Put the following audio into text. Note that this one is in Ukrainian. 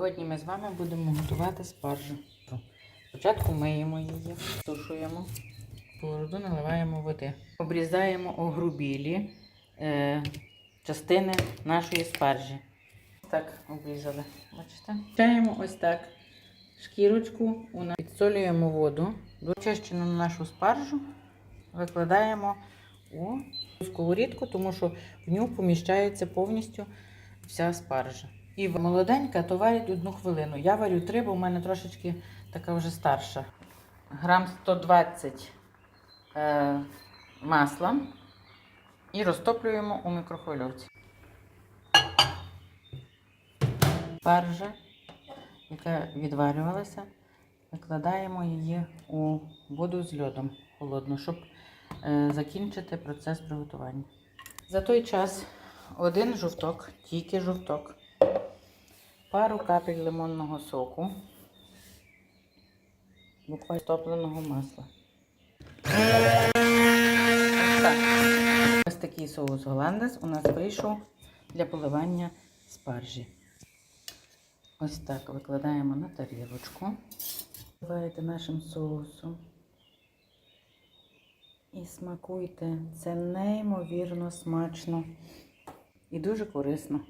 Сьогодні ми з вами будемо готувати спаржу. Спочатку миємо її, сушуємо, в сковороду наливаємо води. Обрізаємо огрубілі е, частини нашої спаржі. Так, обрізали. Бачите? Чаємо ось так шкірочку, підсолюємо воду, дочищену нашу спаржу викладаємо у сковорідку, тому що в нього поміщається повністю вся спаржа. І молоденька, то варять одну хвилину. Я варю три, бо в мене трошечки така вже старша. Грам 120 е, масла і розтоплюємо у мікрохвильовці. Спаржа, яка відварювалася, викладаємо її у воду з льодом холодну, щоб е, закінчити процес приготування. За той час один жовток, тільки жовток, пару капель лимонного соку, буквально топленого масла. Ось так. Ось такий соус голландес у нас вийшов для поливання спаржі. Ось так викладаємо на тарілочку. Поливаєте нашим соусом. І смакуйте. Це неймовірно смачно і дуже корисно.